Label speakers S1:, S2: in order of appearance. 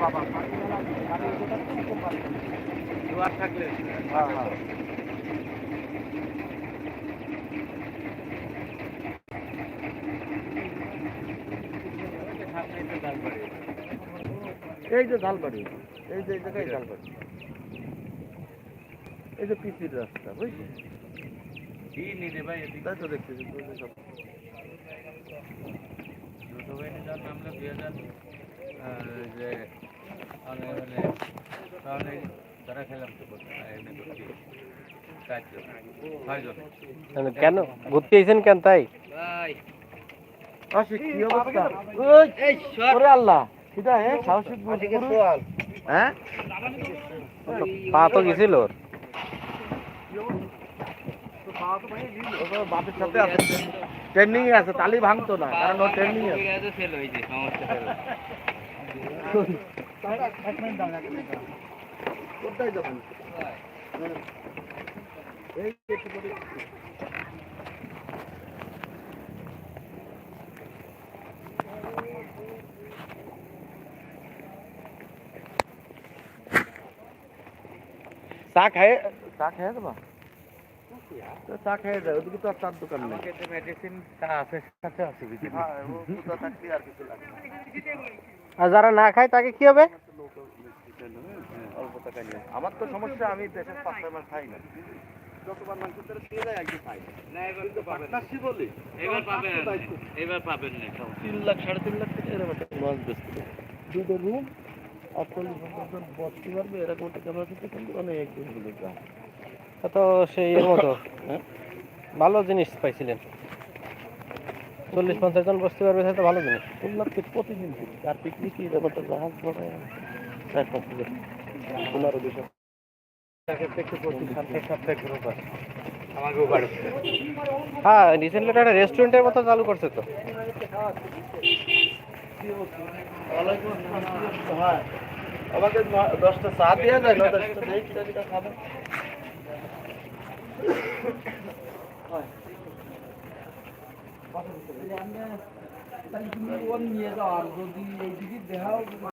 S1: বাবা।
S2: জোয়ার থাকলে।
S1: হ্যাঁ হ্যাঁ। এই যে ঝালবাড়ি এই যে এই জায়গায় ঝালবাড়ি। এই যে পিসির রাস্তা বুঝলি? তাই তো সব।
S2: নামলো দুই হাজার মানে তাহলে তারা খেলাম তো
S3: কেন? ঘুরতে আইছেন কেন তাই?
S2: ভাই।
S1: আশিক কি অবস্থা? ওই ওরে আল্লাহ। হ্যাঁ?
S3: পা তো গেছিল ওর।
S1: বাপের সাথে আছে। ট্রেন্ডিং আছে তালি ভাঙতো না কারণ ও ট্রেন্ডিং এ আছে।
S2: ফেল হয়েছে সমস্যা ফেল
S1: কোথায় যাবেন এই একটু করে চা খায় চা খায় দেবা তো চা খায় দেয় ওদিকে তো আর চার দোকান নেই
S2: আমাকে তো মেডিসিন আছে সাথে আছে ভিতরে
S1: হ্যাঁ ও সুদা থাকলে আর কিছু লাগে না।
S3: আর যারা না খায় তাকে কি হবে?
S1: অল্প আমার তো সমস্যা আমি দেশের পাঁচটা মাস খাই না। যতবার মাংস তেরে দিয়ে যায় একদিন খাই
S2: না এবার তো পাবেন না।
S1: পার্টনারশিপ বলি
S2: এবার পাবেন এবার পাবেন না।
S1: তিন লাখ সাড়ে তিন লাখ টাকা এরকম একটা লঞ্চ বেচতে দুটো রুম বসতে পারবে এরকম একটা ক্যাপাসিটি কিন্তু অনেক দিন হলো
S3: তা তো সেই মতো
S1: হ্যাঁ?
S3: ভালো জিনিস পাইছিলেন। চল্লিশ পঞ্চাশ জন বসতে পারবে সেটা ভালো জিনিস।
S1: তো প্রতিদিন দিন আর পিকনিক এরকম একটা জাহাজ পনেরো দুশো
S3: হ্যাঁ রিসেন্টলি একটা রেস্টুরেন্টের মতো চালু করছে তো।
S1: হ্যাঁ আমাকে দশটা চা দেওয়া যায় দশটা খাবে? নিয়ে যাওয়ার যদি এইদিকে দেখাও